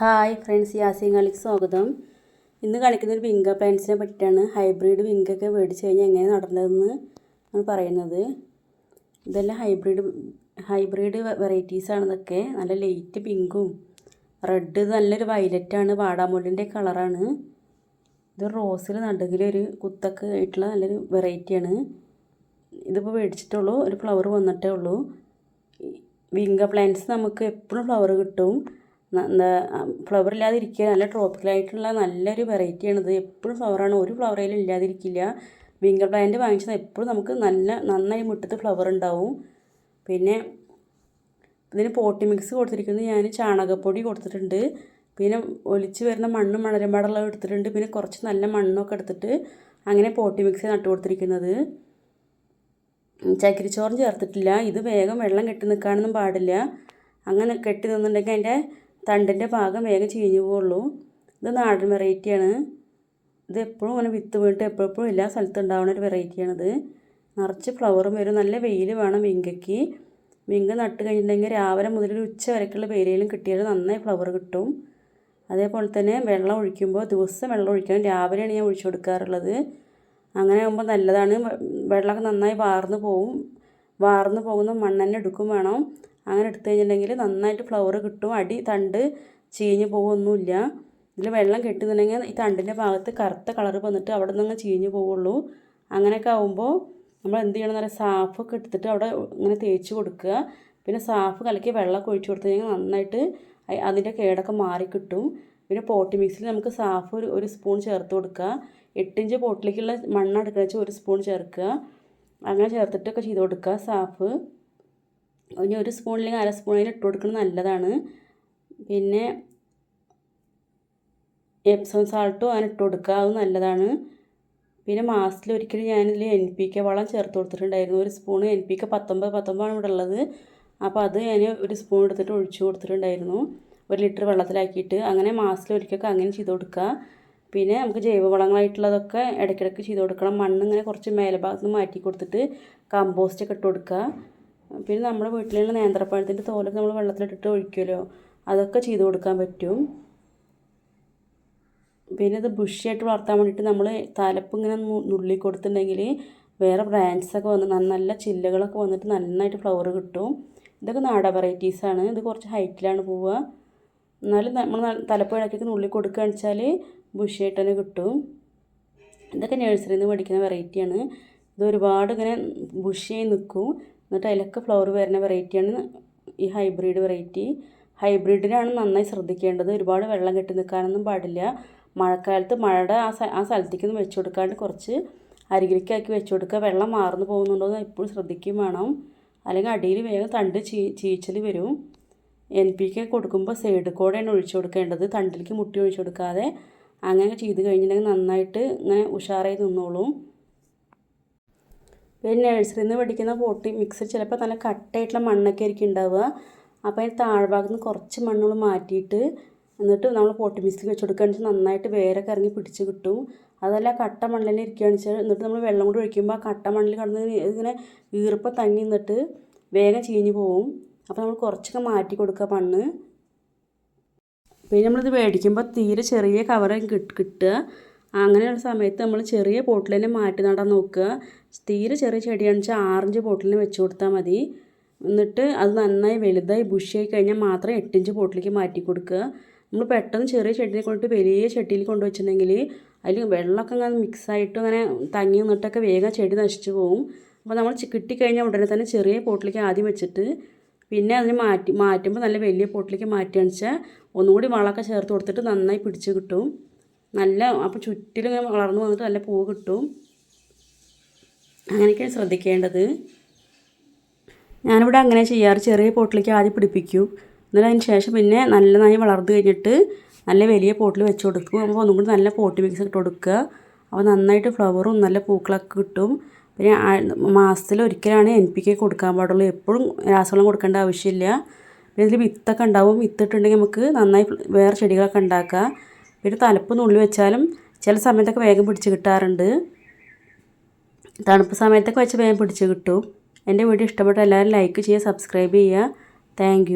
Hi friends Yasin കളിക്ക് സ്വാഗതം. ഇന്ന് കാണിക്കുന്ന ഒരു വിങ്ക പ്ലാന്റ്സിനെ പറ്റിയിട്ടാണ് ഹൈബ്രിഡ് വിങ്കൊക്കെ മേടിച്ച് കഴിഞ്ഞാൽ എങ്ങനെ നടന്നതെന്ന് ആണ് പറയുന്നത്. ഇതെല്ലാം ഹൈബ്രിഡ് ഹൈബ്രിഡ് വെറൈറ്റീസാണ് ഇതൊക്കെ നല്ല ലൈറ്റ് പിങ്കും റെഡ് നല്ലൊരു വയലറ്റാണ് വാടാമുള്ളിന്റെ കളറാണ് ഇത് റോസിൽ നടുകിലൊരു കുത്തൊക്കെ ആയിട്ടുള്ള നല്ലൊരു വെറൈറ്റിയാണ് ഇതിപ്പോൾ മേടിച്ചിട്ടുള്ളൂ ഒരു ഫ്ലവർ വന്നിട്ടേ ഉള്ളൂ. വിങ്ക പ്ലാന്റ്സ് നമുക്ക് എപ്പോഴും ഫ്ലവർ കിട്ടും. ഫ്ലവർ ഇല്ലാതിരിക്കുക നല്ല ട്രോപ്പിക്കലായിട്ടുള്ള നല്ലൊരു വെറൈറ്റിയാണിത് എപ്പോഴും ഫ്ലവറാണ് ഒരു ഫ്ലവറേലും ഇല്ലാതിരിക്കില്ല. വിങ്കർ പ്ലാന്റ് വാങ്ങിച്ചാൽ എപ്പോഴും നമുക്ക് നല്ല നന്നായി മുറ്റത്ത് ഫ്ലവർ ഉണ്ടാവും. പിന്നെ ഇതിന് പോട്ടി മിക്സ് കൊടുത്തിരിക്കുന്നത് ഞാൻ ചാണകപ്പൊടി കൊടുത്തിട്ടുണ്ട്. പിന്നെ ഒലിച്ച് വരുന്ന മണ്ണും മണരമ്പാടുള്ള എടുത്തിട്ടുണ്ട്. പിന്നെ കുറച്ച് നല്ല മണ്ണൊക്കെ എടുത്തിട്ട് അങ്ങനെ പോട്ടി മിക്സ് നട്ടു കൊടുത്തിരിക്കുന്നത്. ചകിരിച്ചോറും ചേർത്തിട്ടില്ല. ഇത് വേഗം വെള്ളം കെട്ടി നിൽക്കാനൊന്നും പാടില്ല. അങ്ങനെ കെട്ടി നിന്നുണ്ടെങ്കിൽ അതിന്റെ തണ്ടിന്റെ ഭാഗം വേഗം ചീഞ്ഞു പോവുള്ളൂ. ഇത് നാടൻ വെറൈറ്റിയാണ്. ഇത് എപ്പോഴും അങ്ങനെ വിത്ത് വീണിട്ട് എപ്പോഴെപ്പോഴും എല്ലാ സ്ഥലത്തും ഉണ്ടാവുന്ന ഒരു വെറൈറ്റിയാണിത് നിറച്ച് ഫ്ലവറും വരും. നല്ല വെയിൽ വേണം വിങ്കയ്ക്ക് വിങ്ക നട്ട് കഴിഞ്ഞിട്ടുണ്ടെങ്കിൽ രാവിലെ മുതൽ ഒരു ഉച്ച വരയ്ക്കുള്ള വെയിലും കിട്ടിയാൽ നന്നായി ഫ്ലവർ കിട്ടും. അതേപോലെ തന്നെ വെള്ളം ഒഴിക്കുമ്പോൾ ദിവസം വെള്ളം ഒഴിക്കണം. രാവിലെയാണ് ഞാൻ ഒഴിച്ചു കൊടുക്കാറുള്ളത്. അങ്ങനെ ആകുമ്പോൾ നല്ലതാണ്. വെള്ളമൊക്കെ നന്നായി വാർന്ന് പോവും. വാർന്ന് പോകുന്ന മണ്ണെണ്ണ എടുക്കും വേണം. അങ്ങനെ എടുത്തു കഴിഞ്ഞിട്ടുണ്ടെങ്കിൽ നന്നായിട്ട് ഫ്ലവർ കിട്ടും. അടി തണ്ട് ചീഞ്ഞ് പോകുമൊന്നുമില്ല ഇതിൽ വെള്ളം കെട്ടുന്നുണ്ടെങ്കിൽ ഈ തണ്ടിന്റെ ഭാഗത്ത് കറുത്ത കളർ വന്നിട്ട് അവിടെ നിന്ന് ചീഞ്ഞ് പോവുള്ളൂ. അങ്ങനെയൊക്കെ ആകുമ്പോൾ നമ്മൾ എന്ത് ചെയ്യണം എന്ന് സാഫൊക്കെ എടുത്തിട്ട് അവിടെ ഇങ്ങനെ തേച്ച് കൊടുക്കുക. പിന്നെ സാഫ് കലക്കി വെള്ളമൊക്കെ ഒഴിച്ച് കൊടുത്തു കഴിഞ്ഞാൽ നന്നായിട്ട് അതിന്റെ കേടൊക്കെ മാറി കിട്ടും. പിന്നെ പോട്ടി മിക്സിൽ നമുക്ക് സാഫ് ഒരു ഒരു സ്പൂൺ ചേർത്ത് കൊടുക്കുക. എട്ടിഞ്ച് പോട്ടിലേക്കുള്ള മണ്ണ് എടുക്കുക വെച്ചാൽ ഒരു സ്പൂൺ ചേർക്കുക. അങ്ങനെ ചേർത്തിട്ടൊക്കെ ചെയ്ത് കൊടുക്കുക സാഫ്. ഇനി ഒരു സ്പൂണില്ലെങ്കിൽ അര സ്പൂണിൽ ഇട്ട് കൊടുക്കുന്നത് നല്ലതാണ്. പിന്നെ എപ്സം സാൾട്ടും അങ്ങനെ ഇട്ട് കൊടുക്കുക അത് നല്ലതാണ്. പിന്നെ മാസത്തിൽ ഒരിക്കലും ഞാനിതിൽ എൻ പി കെ വളം ചേർത്ത് കൊടുത്തിട്ടുണ്ടായിരുന്നു. ഒരു സ്പൂൺ എൻ പി കെ പത്തൊമ്പത് പത്തൊമ്പതാണ് ഇവിടെ ഉള്ളത്. അപ്പോൾ അത് ഞാൻ ഒരു സ്പൂൺ എടുത്തിട്ട് ഒഴിച്ചു കൊടുത്തിട്ടുണ്ടായിരുന്നു. ഒരു ലിറ്റർ വെള്ളത്തിലാക്കിയിട്ട്. അങ്ങനെ മാസത്തിൽ ഒരിക്കലൊക്കെ അങ്ങനെ ചെയ്ത് കൊടുക്കുക. പിന്നെ നമുക്ക് ജൈവവളങ്ങളായിട്ടുള്ളതൊക്കെ ഇടയ്ക്കിടയ്ക്ക് ചെയ്ത് കൊടുക്കണം. മണ്ണ് ഇങ്ങനെ കുറച്ച് മേലഭാഗത്ത് നിന്ന് മാറ്റി കൊടുത്തിട്ട് കമ്പോസ്റ്റൊക്കെ ഇട്ട് കൊടുക്കുക. പിന്നെ നമ്മുടെ വീട്ടിലുള്ള നേന്ത്രപ്പഴത്തിന്റെ തോലൊക്കെ നമ്മൾ വെള്ളത്തിലിട്ടിട്ട് ഒഴിക്കുമല്ലോ? അതൊക്കെ ചെയ്ത് കൊടുക്കാൻ പറ്റും. പിന്നെ ഇത് ബുഷിയായിട്ട് വളർത്താൻ വേണ്ടിയിട്ട് നമ്മൾ തലപ്പ് ഇങ്ങനെ നുള്ളി കൊടുത്തിട്ടുണ്ടെങ്കിൽ വേറെ ബ്രാൻഡ്സൊക്കെ വന്ന് നല്ല ചില്ലകളൊക്കെ വന്നിട്ട് നന്നായിട്ട് ഫ്ലവർ കിട്ടും. ഇതൊക്കെ നാട വെറൈറ്റീസാണ് ഇത് കുറച്ച് ഹൈറ്റിലാണ് പോവുക. എന്നാലും നമ്മൾ തലപ്പ് ഇടയ്ക്കൊക്കെ നുള്ളി കൊടുക്കുകയെന്ന് വെച്ചാൽ ബുഷിയായിട്ട് തന്നെ കിട്ടും. ഇതൊക്കെ നഴ്സറിയിൽ നിന്ന് മേടിക്കുന്ന വെറൈറ്റിയാണ് ഇത് ഒരുപാട് ഇങ്ങനെ ബുഷിയായി നിൽക്കും. എന്നിട്ട് അതിലൊക്കെ ഫ്ലവർ വരുന്ന വെറൈറ്റിയാണ് ഈ ഹൈബ്രിഡ് വെറൈറ്റി ഹൈബ്രിഡിനാണ് നന്നായി ശ്രദ്ധിക്കേണ്ടത്. ഒരുപാട് വെള്ളം കെട്ടി നിൽക്കാനൊന്നും പാടില്ല. മഴക്കാലത്ത് മഴയുടെ ആ ആ സ്ഥലത്തേക്കൊന്നും വെച്ച് കൊടുക്കാണ്ട് കുറച്ച് അരികിലേക്കാക്കി വെച്ച് കൊടുക്കുക. വെള്ളം മാറുന്നു പോകുന്നുണ്ടോ എന്ന് എപ്പോഴും ശ്രദ്ധിക്കുകയും വേണം. അല്ലെങ്കിൽ അടിയിൽ വേഗം തണ്ട് ചീ ചീച്ചൽ വരും. എൻ പി കെ കൊടുക്കുമ്പോൾ സൈഡ് കൂടെയാണ് ഒഴിച്ചു കൊടുക്കേണ്ടത്. തണ്ടിലേക്ക് മുട്ടി ഒഴിച്ചു കൊടുക്കാതെ അങ്ങനെ ചെയ്ത് കഴിഞ്ഞിട്ടുണ്ടെങ്കിൽ നന്നായിട്ട് ഇങ്ങനെ ഉഷാറായി നിന്നോളും. പിന്നെ നഴ്സറിയിൽ നിന്ന് പഠിക്കുന്ന പോട്ടി മിക്സർ ചിലപ്പോൾ നല്ല കട്ടയായിട്ടുള്ള മണ്ണൊക്കെ ആയിരിക്കും ഉണ്ടാവുക. അപ്പോൾ അതിന് താഴ്ഭാഗത്ത് നിന്ന് കുറച്ച് മണ്ണുകൾ മാറ്റിയിട്ട് എന്നിട്ട് നമ്മൾ പോട്ടി മിക്സിൽ വെച്ച് വെച്ചാൽ നന്നായിട്ട് വേരൊക്കെ ഇറങ്ങി പിടിച്ച് കിട്ടും. അതല്ല കട്ട മണ്ണിൽ ഇരിക്കുകയാണെന്ന് വെച്ചാൽ എന്നിട്ട് നമ്മൾ വെള്ളം കൂടി ഒഴിക്കുമ്പോൾ ആ കട്ട മണ്ണിൽ കിടന്ന് ഇങ്ങനെ ഈർപ്പം തങ്ങി നിന്നിട്ട് വേഗം ചീഞ്ഞ് പോവും. അപ്പോൾ നമ്മൾ കുറച്ചൊക്കെ മാറ്റി കൊടുക്കുക മണ്ണ്. പിന്നെ നമ്മളിത് മേടിക്കുമ്പോൾ തീരെ ചെറിയ കവർ കിട്ടുക. അങ്ങനെയുള്ള സമയത്ത് നമ്മൾ ചെറിയ പോട്ടിൽ തന്നെ മാറ്റി നടാൻ നോക്കുക. തീരെ ചെറിയ ചെടിയാണെന്ന് വെച്ചാൽ ആറിഞ്ച് പോട്ടിലിന് വെച്ച് കൊടുത്താൽ മതി. എന്നിട്ട് അത് നന്നായി വലുതായി ബുഷിയായി കഴിഞ്ഞാൽ മാത്രം എട്ടിഞ്ച് പോട്ടിലേക്ക് മാറ്റി കൊടുക്കുക. നമ്മൾ പെട്ടെന്ന് ചെറിയ ചെടിയിൽ കൊണ്ടിട്ട് വലിയ ചട്ടിയിൽ കൊണ്ടുവച്ചിട്ടുണ്ടെങ്കിൽ അതിൽ വെള്ളമൊക്കെ അങ്ങനെ മിക്സായിട്ട് അങ്ങനെ തങ്ങി നിന്നിട്ടൊക്കെ വേഗം ചെടി നശിച്ചു പോകും അപ്പോൾ നമ്മൾ കിട്ടിക്കഴിഞ്ഞാൽ ഉടനെ തന്നെ ചെറിയ പോട്ടിലേക്ക് ആദ്യം വെച്ചിട്ട് പിന്നെ അതിന് മാറ്റി മാറ്റുമ്പോൾ നല്ല വലിയ പോട്ടിലേക്ക് മാറ്റി വെച്ചാൽ ഒന്നുകൂടി വളമൊക്കെ ചേർത്ത് കൊടുത്തിട്ട് നന്നായി പിടിച്ച് കിട്ടും. നല്ല അപ്പോൾ ചുറ്റിലും ഇങ്ങനെ വളർന്നു വന്നിട്ട് നല്ല പൂവ് കിട്ടും. അങ്ങനെയൊക്കെയാണ് ശ്രദ്ധിക്കേണ്ടത്. ഞാനിവിടെ അങ്ങനെ ചെയ്യാറ്. ചെറിയ പോട്ടിലേക്ക് ആദ്യം പിടിപ്പിക്കും. എന്നിട്ട് അതിന് ശേഷം പിന്നെ നല്ലതായി വളർന്നു കഴിഞ്ഞിട്ട് നല്ല വലിയ പോട്ടിൽ വെച്ച് കൊടുക്കും. അപ്പോൾ ഒന്നും കൂടി നല്ല പോട്ടി മിക്സ് ഇട്ട് കൊടുക്കുക. അപ്പോൾ നന്നായിട്ട് ഫ്ലവറും നല്ല പൂക്കളൊക്കെ കിട്ടും. പിന്നെ മാസത്തിൽ ഒരിക്കലാണ് എൻ പി കെ കൊടുക്കാൻ പാടുള്ളൂ. എപ്പോഴും രാസവളം കൊടുക്കേണ്ട ആവശ്യമില്ല. പിന്നെ ഇതിൽ വിത്തൊക്കെ ഉണ്ടാവും. വിത്തിട്ടുണ്ടെങ്കിൽ നമുക്ക് നന്നായി വേറെ ചെടികളൊക്കെ ഉണ്ടാക്കുക പിന്നെ തലപ്പ് നുള്ളി വെച്ചാലും ചില സമയത്തൊക്കെ വേഗം പിടിച്ച് കിട്ടാറുണ്ട്. തണുപ്പ് സമയത്തൊക്കെ വെച്ച് വേഗം പിടിച്ച് കിട്ടും. എന്റെ വീഡിയോ ഇഷ്ടപ്പെട്ട എല്ലാവരും ലൈക്ക് ചെയ്യുക സബ്സ്ക്രൈബ് ചെയ്യുക. താങ്ക്